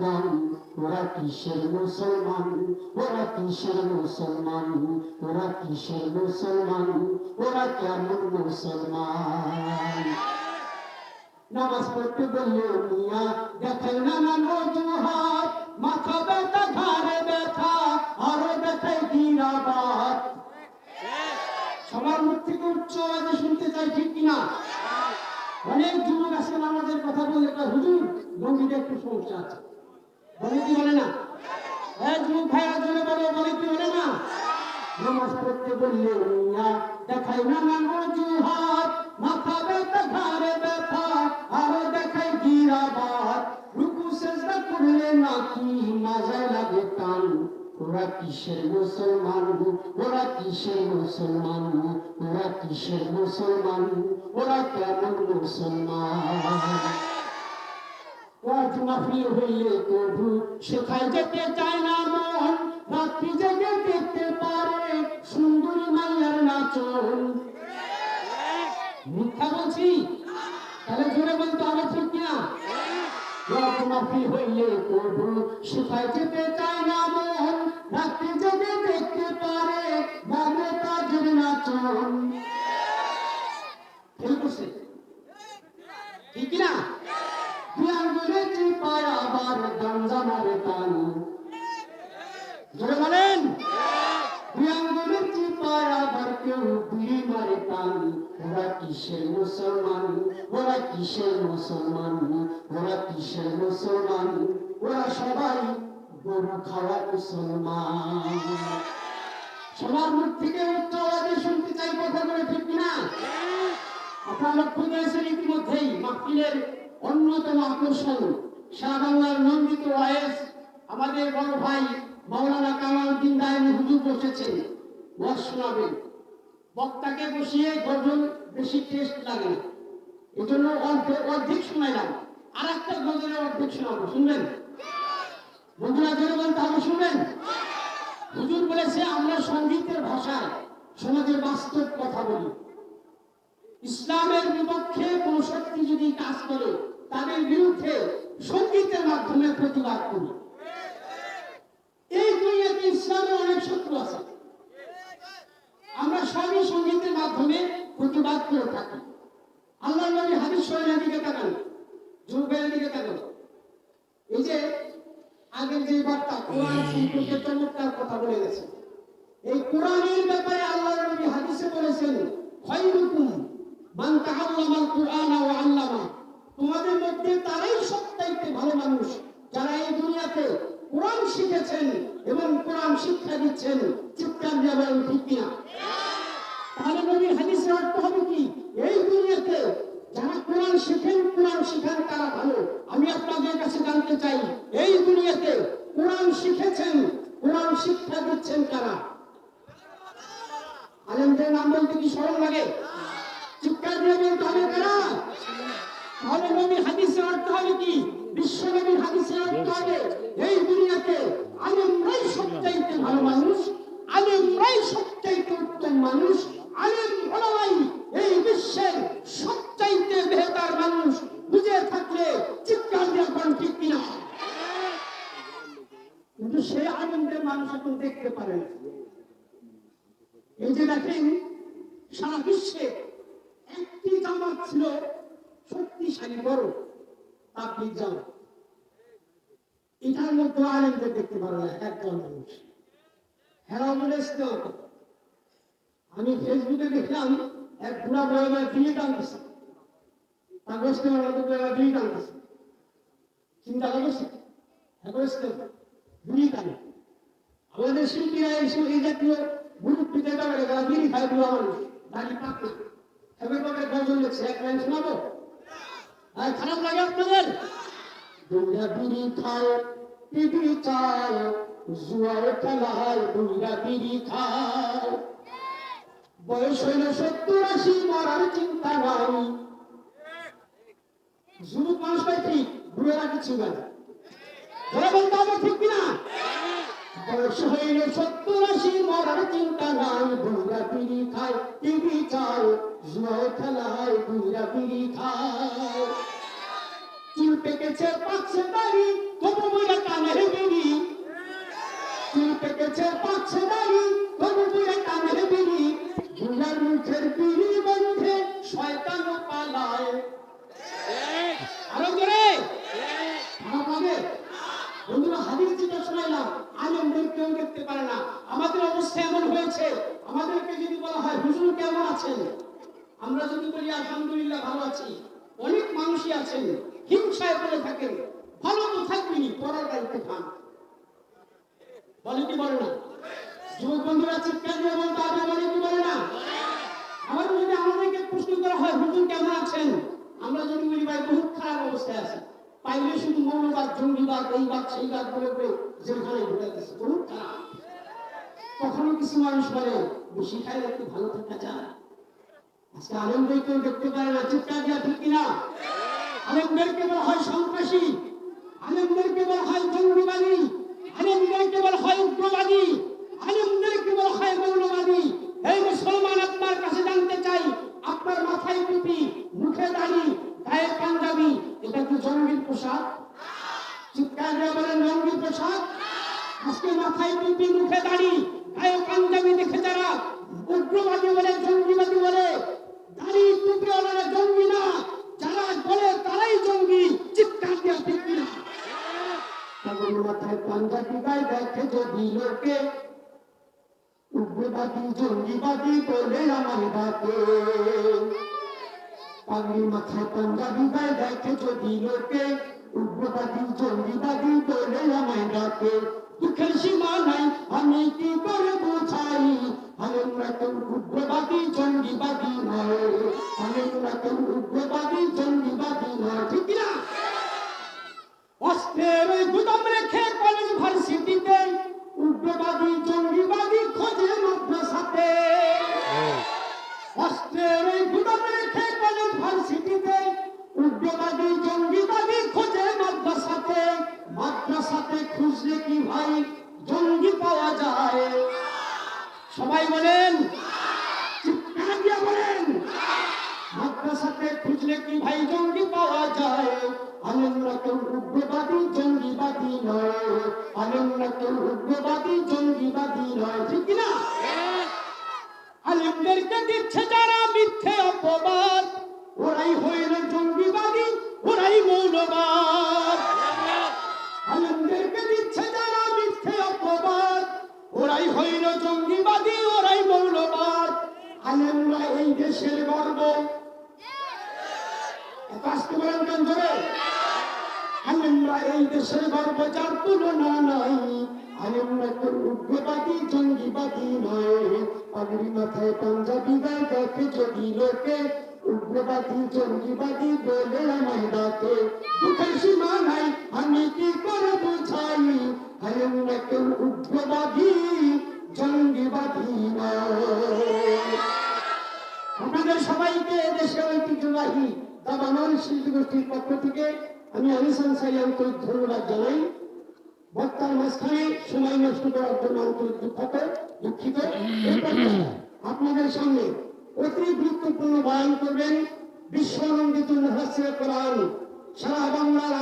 গান ওরা কিসের মুসলমান? ওরা কিসের মুসলমান? ওরা কিসের মুসলমান? ওরা কেমন মুসলমান? নামাজ পড়তে বললে, মিয়া, দেখেন নানান অজুহাত, মাথা ব্যথা, ঘাড়ে ব্যথা, আরও ব্যথায় গিরাবাত সবার মুখ থেকে উচ্চ আওয়াজে শুনতে চাই, ঠিক কিনা? অনেক যুবক আজকে নামাজের কথা বলে হুজুর গঙ্গিতে একটু সমস্যা আছে। বলে কি বলে না? হ্যাঁ যুবক ভাইরা জন্য বলে বলে কি বলে না? নামাজ পড়তে বললে দেখাই নানান অজুহাত। মাথা ব্যথা, ঘাড়ে ব্যথা, আরও দেখাই গিরাবাত। রুকু, সেজদা করলে নাকি মাজায় লাগে টান। ওরা কিসের মুসলমান ওরা কিসের মুসলমান ওরা কিসের মুসলমান ওরা কেমন মুসলমান? ওয়াজ মাহফিল হইলে কবু সেখায় যেতে চায় না মন রাত্রি জেগে দেখতে পারে, সুন্দরী মাইয়ার নাচন মিথ্যা বলছি তাহলে জোরে বলতে হবে ঠিক কিনা ওয়াজ হইলে কবু সেখায় যেতে চায় না মন রাত্রি জেগে দেখতে পারে বামে তাজের নাচন। টান ওরা কিসের মুসলমান? ওরা কিসের মুসলমান? ওরা কিসের মুসলমান? ওরা সবাই গরু খাওয়া মুসলমান। সবার মুখ থেকে আওয়াজে শুনতে চাই কথাগুলো ঠিক কিনা? আপনারা লক্ষ্য করেছেন ইতিমধ্যেই মাহফিলের অন্যতম আকর্ষণ, শাহ বাংলার নন্দিত ওয়াইস আমাদের বড় ভাই মাওলানা কামাল উদ্দিন দায়নি হুজুর বসেছেন। ওয়াজ শোনাবেন। বক্তাকে বসিয়ে গজল বেশি টেস্ট লাগে এই জন্য অর্ধেক শোনাইলাম। আর একটা গজলের অর্ধেক শোনাবো, শুনবেন? বন্ধুরা, জোরে বলতে হবে শুনবেন? হুজুর বলেছে, আমরা সঙ্গীতের ভাষায় সমাজের বাস্তব কথা বলি। ইসলামের বিপক্ষে কোন শক্তি যদি কাজ করে, তাদের বিরুদ্ধে সঙ্গীতের মাধ্যমে প্রতিবাদ করি। এই দুনিয়াতে ইসলামের অনেক শত্রু আছে। আমরা সবই সঙ্গীতের মাধ্যমে প্রতিবাদ করে থাকি। আল্লাহ নবী হাদিস শরীরের দিকে তাকান যুবের দিকে তাকান। এই যে আগের যে বার্তা কোরআন সম্পর্কে চমৎকার কথা বলে গেছে। এই কোরআনের ব্যাপারে আল্লাহ নবী হাদিসে বলেছেন খৈরুকুম মান তাআল্লামাল কুরআন ওয়া আল্লামা। তোমাদের মধ্যে তারাই সবচাইতে ভালো মানুষ, যারা এই দুনিয়াতে কোরআন শিখেছেন এবং কোরআন শিক্ষা দিচ্ছেন। চিৎকার দিয়ে বলেন, ঠিক কিনা তাহলে নবীর হাদিসের অর্থ হবে কি এই দুনিয়াতে যারা কোরআন শিখেন কোরআন তারা ভালো। আমি আপনাদের কাছে জানতে চাই, এই দুনিয়াতে কোরআন শিখেছেন? কোরআন শিক্ষা দিচ্ছেন কারা? আলেমদের নাম বলতে কি লাগে? দিয়ে কারা? তাহলে নবীর হাদিসের অর্থ হবে কি? বিশ্ব নবীর হাদিসের অর্থ হবে, এই দুনিয়াতে আলেমরাই সবচাইতে ভালো মানুষ, আলেমরাই সবচাইতে উত্তম মানুষ আলেম ওলামাই এই বিশ্বের সবচাইতে বেহতার মানুষ বুঝে থাকলে চিৎকার দিয়ে কোন ঠিক কিনা কিন্তু সেই আনন্দের মানুষ এখন দেখতে পারে না এই যে দেখেন, সারা বিশ্বে একটি জামাত ছিল শক্তিশালী বড়, তাবলিগ জামাত। এটার মধ্যে আলেমদের দেখতে পারো না একজন মানুষ। হেরা বলে ইসলাম। আমি ফেসবুকে দেখলাম, এক বুড়া বয়সে বিয়ে টানতেছে তার ইসলামের মধ্যে বয়সে বিয়ে টানতেছে চিন্তা করেছে? এখন ইসলাম বিয়ে টানে। আমাদের শিল্পীরা এই জাতীয় মুরব্বী দেখা গেলে তারা বিড়ি খায় বুড়া মানুষ। দাঁড়ি পাক না এবার কবে গজল লিখছে এক লাইন শোনাবো? আর খারাপ লাগে আপনাদের? দুইরা বিড়ি খায়, বিড়ি চায়, জুয়ার খেলায় দুইরা বিড়ি খায়। বয়স হইল সত্তর আশি, মরার চিন্তা নাই। যুবক মানুষ ভাই ঠিক, বুড়েরা কিছু না যারা ঠিক কিনা? বয়স হইলে সত্তর আশি, মরার চিন্তা নাই বুড়া পিড়ি খায় টিভি চায় জুয়াও খেলা হয় বুড়া পিড়ি খায়। চুল পেকেছে পাচ্ছে দাড়ি তবু বুড়া কানের বিড়ি চুল পেকেছে পাচ্ছে দাড়ি তবু বুড়া কানের বিড়ি বুড়ার মুখের বিড়ি বন্ধে শয়তান পালায়। আছেন। আমরা যদি বলি, আলহামদুলিল্লাহ, ভালো আছি। অনেক মানুষই আছেন, হিংসায় বলে থাকেন। ভালো তো থাকবেনি পড়ার দায়িত্বে খান বলে কি বলে না? যুবক বন্ধুরা, চিৎকার দিয়ে বলতে হবে, বলে কি বলে না? আবার যদি আমাদেরকে প্রশ্ন করা হয়, হুজুর কেমন আছেন? আমরা যদি বলি, ভাই, বহুত খারাপ অবস্থায় আছে। পাইলে শুধু মৌলবাদ, জঙ্গিবাদ, এই বাদ, সেই বাদ বলে বলে যেখানে ঢুকাইতেছে। বহুত খারাপ। কখনো কিছু মানুষ বলে, বেশি খাইলে একটু ভালো থাকা যায়। আজকে আনন্দই কেউ দেখতে পারে না চিৎকার দেওয়া ঠিক কিনা? আনন্দেরকে বলা হয় সন্ত্রাসী আনন্দেরকে বলা হয় জঙ্গিবাদী আনন্দেরকে বলা হয় উগ্রবাদী আনন্দেরকে বলা হয় মৌলবাদী। এই মুসলমান আপনার কাছে জানতে চাই, আপনার মাথায় টুপি, মুখে দাড়ি, গায়ে পাঞ্জাবি, এটা কি জঙ্গির পোশাক? চিৎকার দিয়ে বলেন, জঙ্গির পোশাক? আজকে মাথায় টুপি, মুখে দাড়ি দেখে যদি লোকে উগ্রবাদী জঙ্গিবাদী বলে আমার ডাকে। পাগড়ি মাথায় পাঞ্জাবি গায়ে দেখে যদি লোকে উগ্রবাদী জঙ্গিবাদী বলে আমায় ডাকে। দুঃখের সীমা নাই, আমি কি করে বোঝাই আমরা কেউ উগ্রবাদী জঙ্গিবাদী নয়। আমরা কেউ উগ্রবাদী জঙ্গিবাদী নয়, ঠিক না অস্ত্রের গুদাম রেখে কলেজ ভার্সিটিতে উগ্রবাদী জঙ্গিবাদী বলেন কেন ধরে আলেমরা এই দেশের গর্ব যার তুলনা নাই আলেমরা কেউ উগ্রবাদী, জঙ্গিবাদী নয়। পাগড়ি মাথায় পাঞ্জাবি দেখে যদি লোকে উগ্রবাদী, জঙ্গিবাদী বলে আমায় ডাকে। দুঃখের সীমা নাই, আমি কি করে বোঝাই? উগ্রবাদী, জঙ্গিবাদী নয়। আপনাদের সবাইকে দেশের ঐতিহ্যবাহী দাবানল শিল্পী গোষ্ঠীর পক্ষ থেকে আমি আনিসান সাই আন্তরিক ধন্যবাদ জানাই। বক্তার মাঝখানে সময় নষ্ট করার জন্য আন্তরিক দুঃখিত দুঃখিত। আপনাদের সামনে অতি গুরুত্বপূর্ণ বয়ান করবেন। বিশ্বনন্দিত মুহাসির কোরআন সারা বাংলার